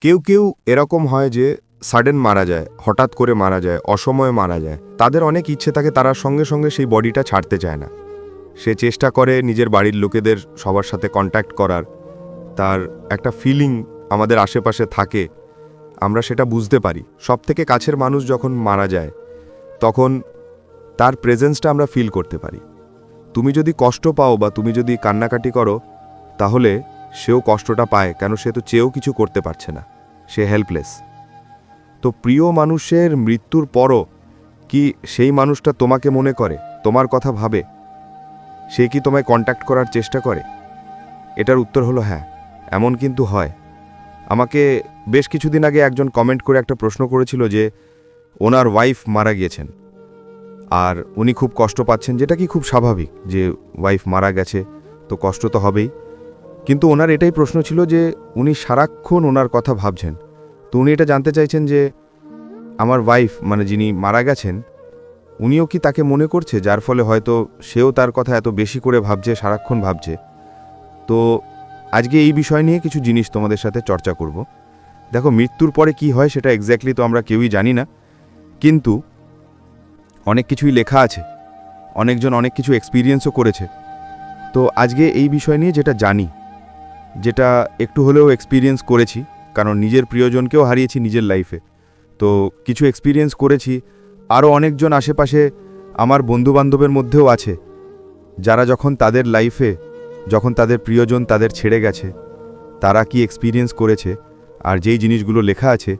কেউ কেউ এরকম হয় যে সাডেন মারা যায়, হঠাৎ করে মারা যায়, অসময়ে মারা যায়। তাদের অনেক ইচ্ছে থাকে তারা সঙ্গে সঙ্গে সেই বডিটা ছাড়তে চায় না। সে চেষ্টা করে নিজের বাড়ির লোকেদের সবার সাথে কন্ট্যাক্ট করার। তার একটা ফিলিং আমাদের আশেপাশে থাকে। আমরা সেটা বুঝতে পারি। সব থেকে কাছের মানুষ যখন মারা যায়, তখন তার প্রেজেন্সটা আমরা ফিল করতে পারি। তুমি যদি কষ্ট পাও বা তুমি যদি কান্নাকাটি করো, তাহলে সেও কষ্টটা পায় কেন সে তো চেয়েও কিছু করতে পারছে না। সে হেল্পলেস তো প্রিয় মানুষের মৃত্যুর পরও কি সেই মানুষটা তোমাকে মনে করে? তোমার কথা ভাবে? সে কি তোমায় কন্ট্যাক্ট করার চেষ্টা করে? এটার উত্তর হলো হ্যাঁ এমন কিন্তু হয়। আমাকে বেশ কিছুদিন আগে একজন কমেন্ট করে একটা প্রশ্ন করেছিল যে, ওনার ওয়াইফ মারা গিয়েছেন। আর উনি খুব কষ্ট পাচ্ছেন, যেটা কি খুব স্বাভাবিক যে ওয়াইফ মারা গেছে, তো কষ্ট তো হবেই। কিন্তু ওনার এটাই প্রশ্ন ছিল যে উনি সারাক্ষণ ওনার কথা ভাবছেন। তো উনি এটা জানতে চাইছেন যে আমার ওয়াইফ মানে যিনি মারা গেছেন, উনিও কি তাকে মনে করছে? যার ফলে হয়তো সেও তার কথা এত বেশি করে ভাবছে, সারাক্ষণ ভাবছে। তো আজকে এই বিষয় নিয়ে কিছু জিনিস তোমাদের সাথে চর্চা করব। দেখো, মৃত্যুর পরে কি হয় সেটা এক্স্যাক্টলি তো আমরা কেউই জানি না। কিন্তু অনেক কিছুই লেখা আছে। অনেকজন অনেক কিছু এক্সপিরিয়েন্সও করেছে। তো আজকে এই বিষয় নিয়ে যেটা জানি যেটা একটু হলেও এক্সপিরিয়েন্স করেছি, কারণ নিজের প্রিয়জনকেও হারিয়েছি নিজের লাইফে তো কিছু এক্সপিরিয়েন্স করেছি, আরও অনেকজন আশেপাশে আমার বন্ধুবান্ধবের মধ্যেও আছে, যারা যখন তাদের লাইফে যখন তাদের প্রিয়জন তাদের ছেড়ে গেছে, তারা কি এক্সপিরিয়েন্স করেছে, আর যেই জিনিসগুলো লেখা আছে,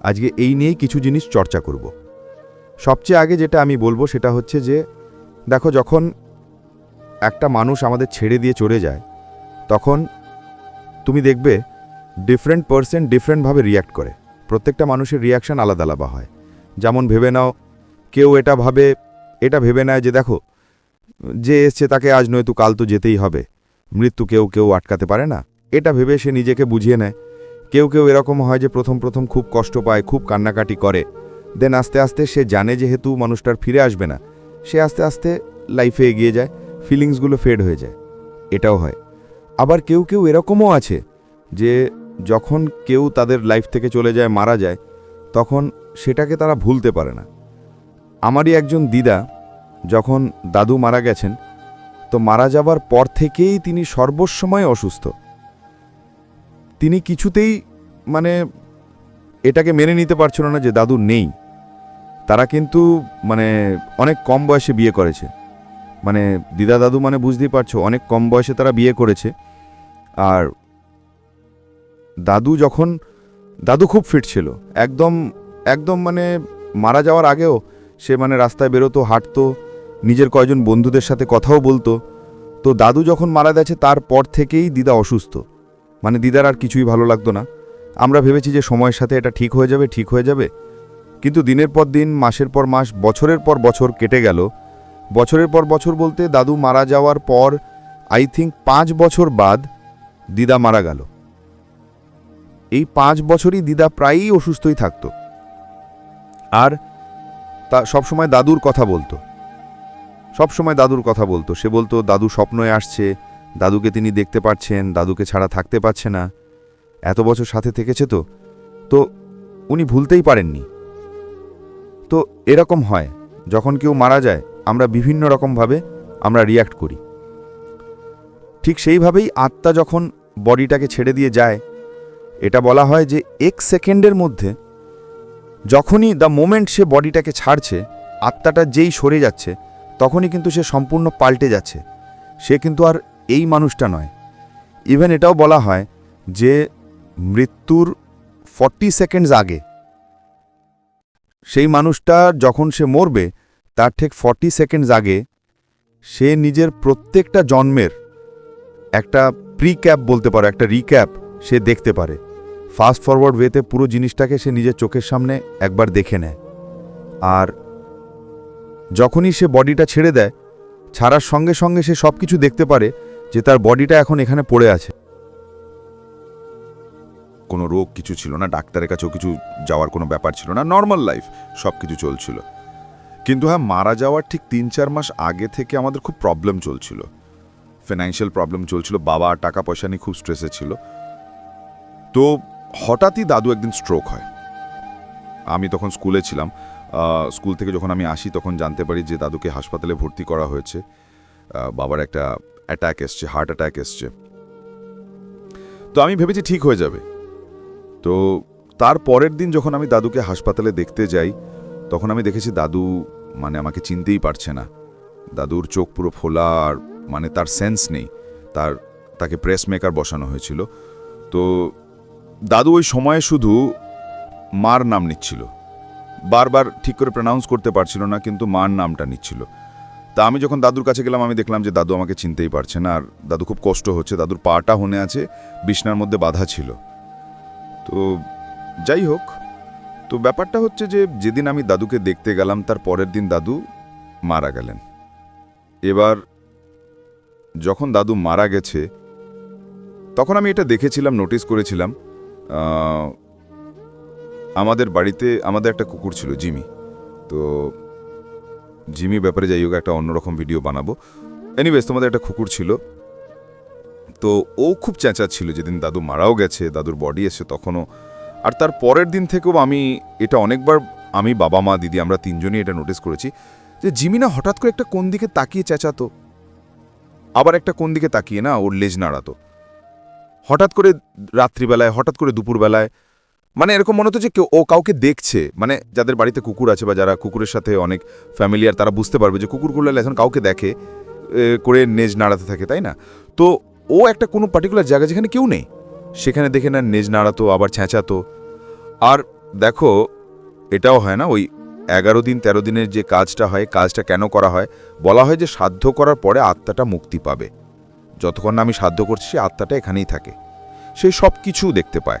আজকে এই নিয়েই কিছু জিনিস চর্চা করব। সবচেয়ে আগে যেটা আমি বলব সেটা হচ্ছে যে, দেখো যখন একটা মানুষ আমাদের ছেড়ে দিয়ে চলে যায়, তখন তুমি দেখবে ডিফারেন্ট পার্সন ডিফারেন্টভাবে রিয়্যাক্ট করে। প্রত্যেকটা মানুষের রিয়াকশন আলাদা আলাদা হয়। যেমন ভেবে নাও, কেউ এটা ভাবে, এটা ভেবে নেয় যে দেখো, যে এসছে তাকে আজ নয়তো কাল তো যেতেই হবে। মৃত্যু কেউ কেউ আটকাতে পারে না। এটা ভেবে সে নিজেকে বুঝিয়ে নেয়। কেউ কেউ এরকম হয় যে প্রথম প্রথম খুব কষ্ট পায়, খুব কান্নাকাটি করে। দেন আস্তে আস্তে সে জানে যেহেতু মানুষটার ফিরে আসবে না, সে আস্তে আস্তে লাইফে এগিয়ে যায় ফিলিংসগুলো ফেড হয়ে যায়। এটাও হয়। আবার কেউ কেউ এরকমও আছে যে যখন কেউ তাদের লাইফ থেকে চলে যায়, মারা যায়, তখন সেটাকে তারা ভুলতে পারে না। আমারই একজন দিদা যখন দাদু মারা গেছেন, তো মারা যাবার পর থেকেই তিনি সর্বসময় অসুস্থ। তিনি কিছুতেই মানে এটাকে মেনে নিতে পারছিল না যে দাদু নেই। তারা কিন্তু মানে অনেক কম বয়সে বিয়ে করেছে। মানে দিদা দাদু মানে বুঝতেই পারছ, অনেক কম বয়সে তারা বিয়ে করেছে। আর দাদু যখন, দাদু খুব ফিট ছিল। একদম একদম মানে মারা যাওয়ার আগেও সে মানে রাস্তায় বেরোতো, হাঁটতো, নিজের কয়জন বন্ধুদের সাথে কথাও বলতো। তো দাদু যখন মারা গেছে, তারপর থেকেই দিদা অসুস্থ। মানে দিদার আর কিছুই ভালো লাগতো না। আমরা ভেবেছি যে সময়ের সাথে এটা ঠিক হয়ে যাবে, ঠিক হয়ে যাবে। কিন্তু দিনের পর দিন, মাসের পর মাস, বছরের পর বছর কেটে গেল। বছরের পর বছর বলতে দাদু মারা যাওয়ার পর আই থিঙ্ক পাঁচ বছর বাদ দিদা মারা গেল। এই পাঁচ বছরই দিদা প্রায়ই অসুস্থই থাকতো। আর তা সবসময় দাদুর কথা বলতো। সবসময় দাদুর কথা বলতো। সে বলতো, দাদু স্বপ্নয়ে আসছে, দাদুকে তিনি দেখতে পাচ্ছেন, দাদুকে ছাড়া থাকতে পারছে না। এত বছর সাথে থেকেছে তো। তো উনি ভুলতেই পারেননি। তো এরকম হয়, যখন কেউ মারা যায় আমরা বিভিন্ন রকমভাবে আমরা রিয়্যাক্ট করি। ঠিক সেইভাবেই আত্মা যখন বডিটাকে ছেড়ে দিয়ে যায়, এটা বলা হয় যে এক সেকেন্ডের মধ্যে যখনই দ্য মোমেন্ট সে বডিটাকে ছাড়ছে, আত্মাটা যেই সরে যাচ্ছে, তখনই কিন্তু সে সম্পূর্ণ পাল্টে যাচ্ছে। সে কিন্তু আর এই মানুষটা নয়। ইভেন এটাও বলা হয় যে মৃত্যুর ফর্টি সেকেন্ডস আগে সেই মানুষটা যখন সে মরবে তার ঠিক ফর্টি সেকেন্ডস আগে সে নিজের প্রত্যেকটা জন্মের একটা প্রি ক্যাপ বলতে পারো, একটা রিক্যাপ সে দেখতে পারে। ফাস্ট ফরওয়ার্ড ওয়েতে পুরো জিনিসটাকে সে নিজের চোখের সামনে একবার দেখে নেয়। আর যখনই সে বডিটা ছেড়ে দেয়, ছাড়ার সঙ্গে সঙ্গে সে সব কিছু দেখতে পারে যে তার বডিটা এখন এখানে পড়ে আছে। কোনো রোগ কিছু ছিল না, ডাক্তারের কাছেও কিছু যাওয়ার কোনো ব্যাপার ছিল না নর্মাল লাইফ সব কিছু চলছিল। কিন্তু হ্যাঁ মারা যাওয়ার ঠিক তিন চার মাস আগে থেকে আমাদের খুব প্রবলেম চলছিল। ফিনান্সিয়াল প্রবলেম চলছিল, বাবা টাকা পয়সা নিয়ে খুব স্ট্রেসে ছিল। তো হঠাৎই দাদু একদিন স্ট্রোক হয়। আমি তখন স্কুলে ছিলাম। স্কুল থেকে যখন আমি আসি তখন জানতে পারি যে দাদুকে হাসপাতালে ভর্তি করা হয়েছে। বাবার একটা অ্যাটাক এসছে হার্ট অ্যাটাক এসছে। তো আমি ভেবেছি ঠিক হয়ে যাবে। তো তার পরের দিন যখন আমি দাদুকে হাসপাতালে দেখতে যাই তখন আমি দেখেছি দাদু মানে আমাকে চিনতেই পারছে না। দাদুর চোখ পুরো ফোলা আর মানে তার সেন্স নেই। তার, তাকে প্রেস মেকার বসানো হয়েছিল। তো দাদু ওই সময়ে শুধু মার নাম নিচ্ছিল। বারবার ঠিক করে প্রনাউন্স করতে পারছিল না, কিন্তু মার নামটা নিচ্ছিল। তা আমি যখন দাদুর কাছে গেলাম, আমি দেখলাম যে দাদু আমাকে চিনতেই পারছে না আর দাদু খুব কষ্ট হচ্ছে। দাদুর পাটা হনে আছে, বিছনার মধ্যে বাধা ছিল। তো যাই হোক তো ব্যাপারটা হচ্ছে যে যেদিন আমি দাদুকে দেখতে গেলাম, তার পরের দিন দাদু মারা গেলেন। এবার যখন দাদু মারা গেছে, তখন আমি এটা দেখেছিলাম, নোটিস করেছিলাম আমাদের বাড়িতে, আমাদের একটা কুকুর ছিল, জিমি। তো জিমি ব্যাপারে যাই হোক, একটা অন্যরকম ভিডিও বানাবো। এনিওয়েজ তোমাদের একটা কুকুর ছিল। তো ও খুব চেঁচাচ্ছিল, যেদিন দাদু মারাও গেছে, দাদুর বডি এসে, তখনও আর তার পরের দিন থেকেও আমি এটা অনেকবার, আমি বাবা, মা, দিদি, আমরা তিনজনই এটা নোটিস করেছি যে জিমিনা হঠাৎ করে একটা কোন দিকে তাকিয়ে চেঁচাতো। আবার একটা কোন দিকে তাকিয়ে না, ওর লেজ নাড়াতো। হঠাৎ করে রাত্রিবেলায়, হঠাৎ করে দুপুরবেলায় মানে এরকম মনে হতো যে কেউ, ও কাউকে দেখছে। মানে যাদের বাড়িতে কুকুর আছে বা যারা কুকুরের সাথে অনেক ফ্যামিলিয়ার তারা বুঝতে পারবে যে কুকুরগুলো এখন কাউকে দেখে করে নেজ নাড়াতে থাকে, তাই না? তো ও একটা কোনো পার্টিকুলার জায়গা যেখানে কেউ নেই। সেখানে দেখে না নেজ নাড়াতো, আবার ছ্যাঁচাতো আর দেখো, এটাও হয় না, ওই এগারো দিন, তেরো দিনের যে কাজটা হয়, কাজটা কেন করা হয়, বলা হয় যে সাধ্য করার পরে আত্মাটা মুক্তি পাবে। যতক্ষণ আমি সাধ্য করছি সে আত্মাটা এখানেই থাকে। সে সব কিছু দেখতে পায়।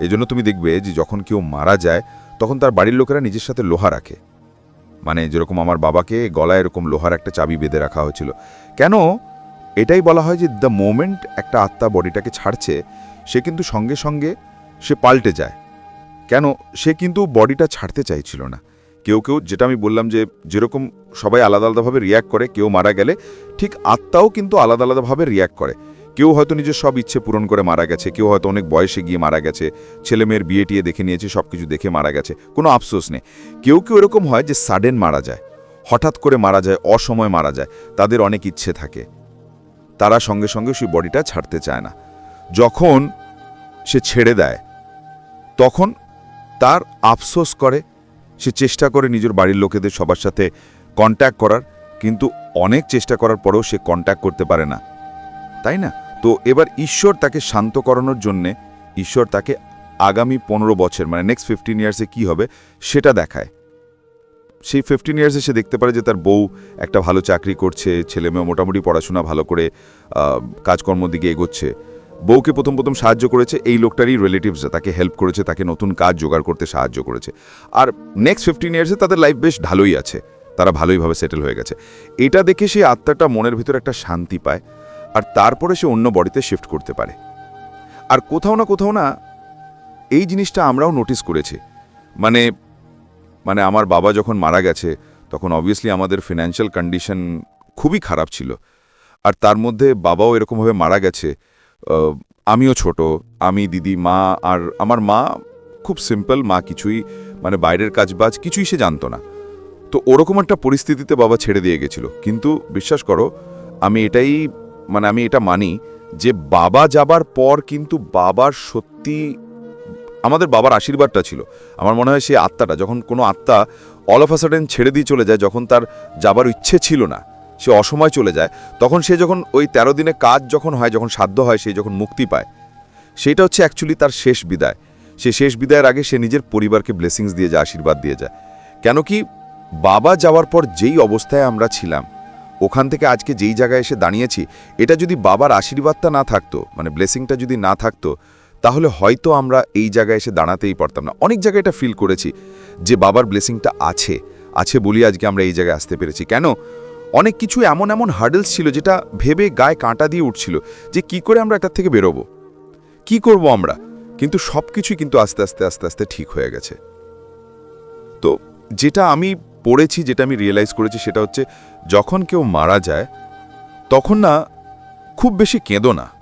এই জন্য তুমি দেখবে যে যখন কেউ মারা যায়, তখন তার বাড়ির লোকেরা নিজের সাথে লোহা রাখে। মানে যেরকম আমার বাবাকে গলায় এরকম লোহার একটা চাবি বেঁধে রাখা হয়েছিল। কেন? এটাই বলা হয় যে দ্য মোমেন্ট একটা আত্মা বডিটাকে ছাড়ছে, সে কিন্তু সঙ্গে সঙ্গে সে পাল্টে যায়। কেন? সে কিন্তু বডিটা ছাড়তে চাইছিল না। কেউ কেউ, যেটা আমি বললাম যে যেরকম সবাই আলাদা আলাদাভাবে রিয়্যাক্ট করে, কেউ মারা গেলে ঠিক আত্মাও কিন্তু আলাদা আলাদাভাবে রিয়্যাক্ট করে। কেউ হয়তো নিজের সব ইচ্ছে পূরণ করে মারা গেছে, কেউ হয়তো অনেক বয়সে গিয়ে মারা গেছে, ছেলে মেয়ের বিয়ে টিয়ে দেখে নিয়েছে, সব কিছু দেখে মারা গেছে, কোনো আফসোস নেই। কেউ কেউ এরকম হয় যে সাডেন মারা যায়, হঠাৎ করে মারা যায়, অসময় মারা যায়, তাদের অনেক ইচ্ছে থাকে। তারা সঙ্গে সঙ্গে সেই বডিটা ছাড়তে চায় না। যখন সে ছেড়ে দেয়, তখন তার আফসোস করে, সে চেষ্টা করে নিজের বাড়ির লোকেদের সবার সাথে কন্ট্যাক্ট করার, কিন্তু অনেক চেষ্টা করার পরেও সে কন্ট্যাক্ট করতে পারে না। তাই না? তো এবার ঈশ্বর তাকে শান্ত করানোর জন্যে, ঈশ্বর তাকে আগামী পনেরো বছর মানে নেক্সট ফিফটিন ইয়ার্সে কী হবে, সেটা দেখায়। সেই ফিফটিন ইয়ার্সে সে দেখতে পারে যে তার বউ একটা ভালো চাকরি করছে, ছেলে মেয়ে মোটামুটি পড়াশোনা ভালো করে কাজকর্ম দিকে এগোচ্ছে। বউকে প্রথম প্রথম সাহায্য করেছে এই লোকটারই রিলেটিভসরা তাকে হেল্প করেছে, তাকে নতুন কাজ জোগাড় করতে সাহায্য করেছে। আর নেক্সট ফিফটিন ইয়ার্সে তাদের লাইফ বেশ ভালোই আছে, তারা ভালোইভাবে সেটেল হয়ে গেছে। এটা দেখে সেই আত্মাটা মনের ভিতরে একটা শান্তি পায়, আর তারপরে সে অন্য বডিতে শিফট করতে পারে। আর কোথাও না কোথাও না এই জিনিসটা আমরাও নোটিস করেছি। মানে মানে আমার বাবা যখন মারা গেছে, তখন অবভিয়াসলি আমাদের ফিনান্সিয়াল কন্ডিশন খুবই খারাপ ছিল। আর তার মধ্যে বাবাও এরকমভাবে মারা গেছে। আমিও ছোট, আমি, দিদি, মা আর আমার মা খুব সিম্পল মা কিছুই মানে বাইরের কাজবাজ কিছুই সে জানতো না। তো ওরকম একটা পরিস্থিতিতে বাবা ছেড়ে দিয়ে গেছিল। কিন্তু বিশ্বাস করো, আমি এটাই মানে আমি এটা মানি যে বাবা যাবার পর কিন্তু বাবার সত্যি আমাদের বাবার আশীর্বাদটা ছিল। আমার মনে হয় সেই আত্মাটা, যখন কোনো আত্মা অল অফ সাডেন ছেড়ে দিয়ে চলে যায়, যখন তার যাবার ইচ্ছে ছিল না, সে অসময় চলে যায়, তখন সে যখন ওই তেরো দিনে কাজ যখন হয়, যখন সাধ্য হয়, সে যখন মুক্তি পায় সেটা হচ্ছে অ্যাকচুয়ালি তার শেষ বিদায়। সে শেষ বিদায়ের আগে সে নিজের পরিবারকে ব্লেসিংস দিয়ে যায়, আশীর্বাদ দিয়ে যায়। কেন কি বাবা যাওয়ার পর যেই অবস্থায় আমরা ছিলাম, ওখান থেকে আজকে যেই জায়গায় এসে দাঁড়িয়েছি, এটা যদি বাবার আশীর্বাদটা না থাকতো মানে ব্লেসিংটা যদি না থাকতো তাহলে হয়তো আমরা এই জায়গায় এসে দাঁড়াতেই পারতাম না। অনেক জায়গায় এটা ফিল করেছি যে বাবার ব্লেসিংটা আছে আছে বলি আজকে আমরা এই জায়গায় আসতে পেরেছি। কেন? অনেক কিছু এমন এমন হার্ডেলস ছিল যেটা ভেবে গায়ে কাঁটা দিয়ে উঠছিল যে কি করে আমরা এটার থেকে বেরোবো? কি করব আমরা? কিন্তু সব কিছুই কিন্তু আস্তে আস্তে আস্তে আস্তে ঠিক হয়ে গেছে। তো যেটা আমি পড়েছি, যেটা আমি রিয়েলাইজ করেছি সেটা হচ্ছে যখন কেউ মারা যায়, তখন না খুব বেশি কেঁদো না।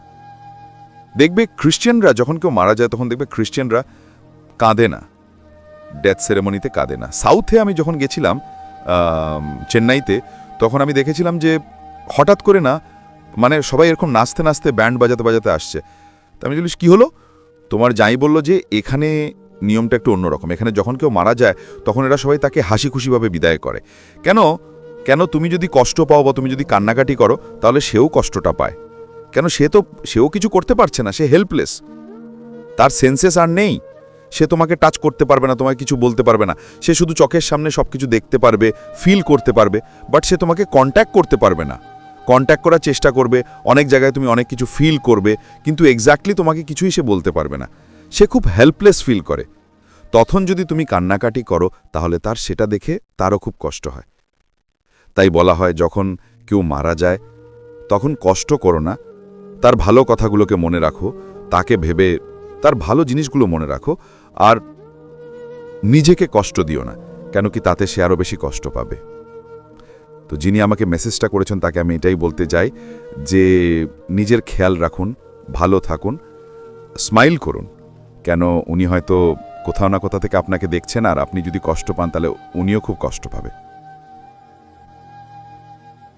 দেখবে খ্রিশ্চানরা যখন কেউ মারা যায়, তখন দেখবে খ্রিশ্চানরা কাঁদে না। ডেথ সেরেমনিতে কাঁদে না। সাউথে আমি যখন গেছিলাম চেন্নাইতে, তখন আমি দেখেছিলাম যে হঠাৎ করে না মানে সবাই এরকম নাচতে নাচতে, ব্যান্ড বাজাতে বাজাতে আসছে। তা আমি বলিস কী হলো? তোমার যাই বলল যে, এখানে নিয়মটা একটু অন্যরকম। এখানে যখন কেউ মারা যায়, তখন এরা সবাই তাকে হাসি খুশিভাবে বিদায় করে। কেন? কেন তুমি যদি কষ্ট পাও বা তুমি যদি কান্নাকাটি করো, তাহলে সেও কষ্টটা পায়। কেন সে তো, সেও কিছু করতে পারছে না, সে হেল্পলেস তার সেন্সেস আর নেই। সে তোমাকে টাচ করতে পারবে না তোমাকে কিছু বলতে পারবে না। সে শুধু চোখের সামনে সব কিছু দেখতে পারবে ফিল করতে পারবে বাট সে তোমাকে কন্ট্যাক্ট করতে পারবে না। কন্ট্যাক্ট করার চেষ্টা করবে, অনেক জায়গায় তুমি অনেক কিছু ফিল করবে, কিন্তু এক্স্যাক্টলি তোমাকে কিছুই সে বলতে পারবে না। সে খুব হেল্পলেস ফিল করে। তখন যদি তুমি কান্নাকাটি করো, তাহলে তার সেটা দেখে তারও খুব কষ্ট হয়। তাই বলা হয়, যখন কেউ মারা যায়, তখন কষ্ট করো না তার ভালো কথাগুলোকে মনে রাখো, তাকে ভেবে তার ভালো জিনিসগুলো মনে রাখো, আর নিজেকে কষ্ট দিও না কেন কি তাতে সে আরও বেশি কষ্ট পাবে। তো যিনি আমাকে মেসেজটা করেছেন, তাকে আমি এটাই বলতে চাই যে, নিজের খেয়াল রাখুন, ভালো থাকুন স্মাইল করুন। কেন, উনি হয়তো কোথাও না কোথা থেকে আপনাকে দেখছেন, আর আপনি যদি কষ্ট পান, তাহলে উনিও খুব কষ্ট পাবে।